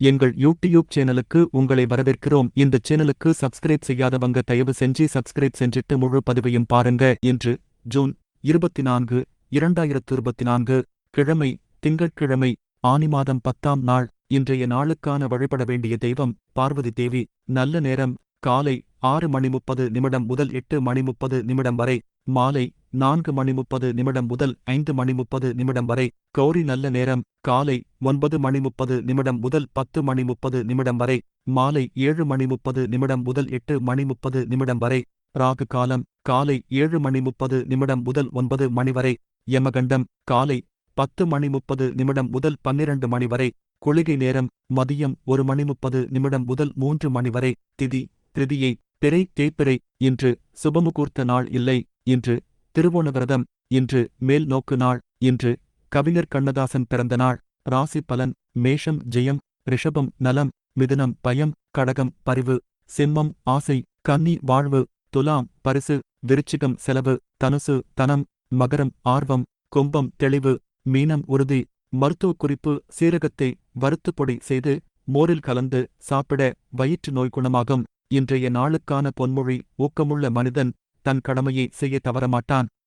எங்கள் யூடியூப் சேனலுக்கு உங்களை வரவேற்கிறோம். இந்த சேனலுக்கு சப்ஸ்கிரைப் செய்யாதவங்க தயவு செஞ்சு சப்ஸ்கிரைப் செஞ்சிட்டு முழு பதிவையும் பாருங்க இன்று ஜூன் இருபத்தி நான்கு இரண்டாயிரத்து இருபத்தி நான்கு கிழமை திங்கட்கிழமை ஆனி மாதம் பத்தாம் நாள் இன்றைய நாளுக்கான வழிபட வேண்டிய தெய்வம் பார்வதி தேவி. நல்ல நேரம் காலை ஆறு மணி முப்பது நிமிடம் முதல் எட்டு மணி முப்பது நிமிடம் வரை மாலை நான்கு மணி முப்பது நிமிடம் முதல் ஐந்து மணி முப்பது நிமிடம் வரை கௌரி நல்ல நேரம் காலை ஒன்பது மணி முப்பது நிமிடம் முதல் பத்து மணி முப்பது நிமிடம் வரை மாலை ஏழு மணி முப்பது நிமிடம் முதல் எட்டு மணி முப்பது நிமிடம் வரை ராகு காலம் காலை ஏழு மணி முப்பது நிமிடம் முதல் ஒன்பது மணி வரை யமகண்டம் காலை பத்து மணி முப்பது நிமிடம் முதல் பன்னிரண்டு மணி வரை குளிகை நேரம் மதியம் ஒரு மணி முப்பது நிமிடம் முதல் மூன்று மணி வரை திதி திருதியை பிறை தேய்பிறை இன்று சுபமுகூர்த்த நாள் இல்லை. இன்று திருவோண விரதம் இன்று மேல் நோக்கு நாள் இன்று கவிஞர் கண்ணதாசன் பிறந்த நாள் ராசி பலன் மேஷம் ஜெயம் ரிஷபம் நலம் மிதுனம் பயம் கடகம் பரிவு சிம்மம் ஆசை கன்னி வாழ்வு துலாம் பரிசு விருச்சிகம் செலவு தனுசு தனம் மகரம் ஆர்வம் கும்பம் தெளிவு மீனம் உறுதி மருத்துவ குறிப்பு சீரகத்தை வறுத்து பொடி செய்து மோரில் கலந்து சாப்பிட வயிற்று நோய் குணமாகும். இன்றைய நாளுக்கான பொன்மொழி ஊக்கமுள்ள மனிதன் தன் கடமையை செய்ய தவறமாட்டான்.